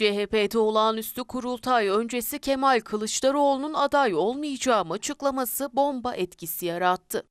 CHP'de olağanüstü kurultay öncesi Kemal Kılıçdaroğlu'nun aday olmayacağı açıklaması bomba etkisi yarattı.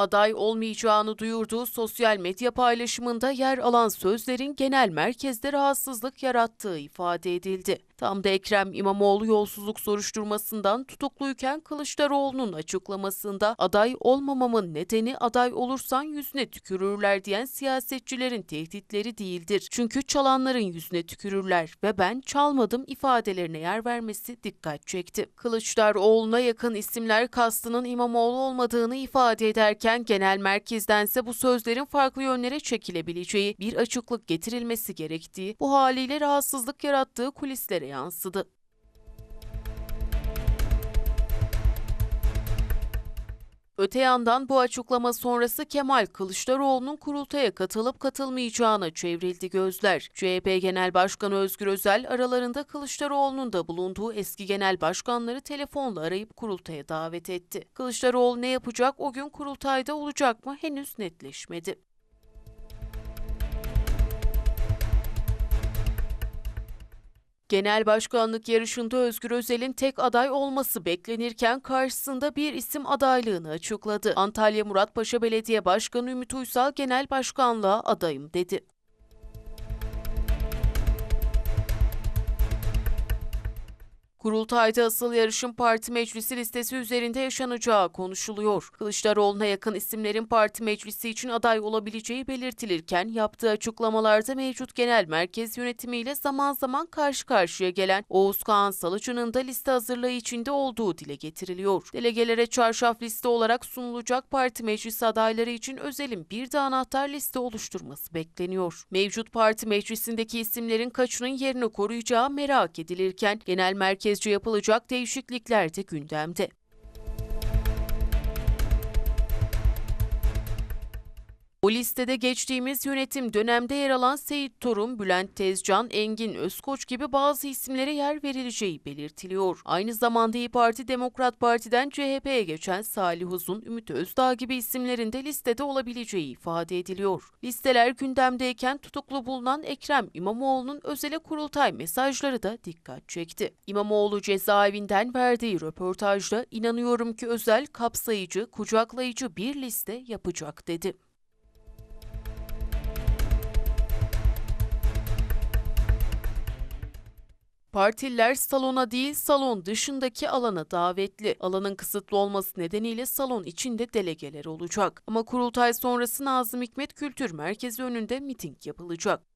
Aday olmayacağını duyurduğu sosyal medya paylaşımında yer alan sözlerin genel merkezde rahatsızlık yarattığı ifade edildi. Tam da Ekrem İmamoğlu yolsuzluk soruşturmasından tutukluyken Kılıçdaroğlu'nun açıklamasında aday olmamamın nedeni aday olursan yüzüne tükürürler diyen siyasetçilerin tehditleri değildir. Çünkü çalanların yüzüne tükürürler ve ben çalmadım ifadelerine yer vermesi dikkat çekti. Kılıçdaroğlu'na yakın isimler kastının İmamoğlu olmadığını ifade ederken genel merkezdense bu sözlerin farklı yönlere çekilebileceği bir açıklık getirilmesi gerektiği, bu haliyle rahatsızlık yarattığı kulislere yansıdı. Öte yandan bu açıklama sonrası Kemal Kılıçdaroğlu'nun kurultaya katılıp katılmayacağına çevrildi gözler. CHP Genel Başkanı Özgür Özel aralarında Kılıçdaroğlu'nun da bulunduğu eski genel başkanları telefonla arayıp kurultaya davet etti. Kılıçdaroğlu ne yapacak o gün kurultayda olacak mı henüz netleşmedi. Genel başkanlık yarışında Özgür Özel'in tek aday olması beklenirken karşısında bir isim adaylığını açıkladı. Antalya Muratpaşa Belediye Başkanı Ümit Uysal genel başkanlığa adayım dedi. Kurultayda asıl yarışın parti meclisi listesi üzerinde yaşanacağı konuşuluyor. Kılıçdaroğlu'na yakın isimlerin parti meclisi için aday olabileceği belirtilirken yaptığı açıklamalarda mevcut genel merkez yönetimiyle zaman zaman karşı karşıya gelen Oğuz Kağan Salıcı'nın da liste hazırlığı içinde olduğu dile getiriliyor. Delegelere çarşaf liste olarak sunulacak parti meclisi adayları için özelin bir de anahtar liste oluşturması bekleniyor. Mevcut parti meclisindeki isimlerin kaçının yerini koruyacağı merak edilirken genel merkez merkezce yapılacak değişiklikler de gündemde. O listede geçtiğimiz yönetim dönemde yer alan Seyit Torun, Bülent Tezcan, Engin Özkoç gibi bazı isimlere yer verileceği belirtiliyor. Aynı zamanda İyi Parti Demokrat Parti'den CHP'ye geçen Salih Uzun, Ümit Özdağ gibi isimlerin de listede olabileceği ifade ediliyor. Listeler gündemdeyken tutuklu bulunan Ekrem İmamoğlu'nun özele kurultay mesajları da dikkat çekti. İmamoğlu cezaevinden verdiği röportajda inanıyorum ki özel kapsayıcı, kucaklayıcı bir liste yapacak dedi. Partililer salona değil salon dışındaki alana davetli. Alanın kısıtlı olması nedeniyle salon içinde delegeler olacak. Ama kurultay sonrası Nazım Hikmet Kültür Merkezi önünde miting yapılacak.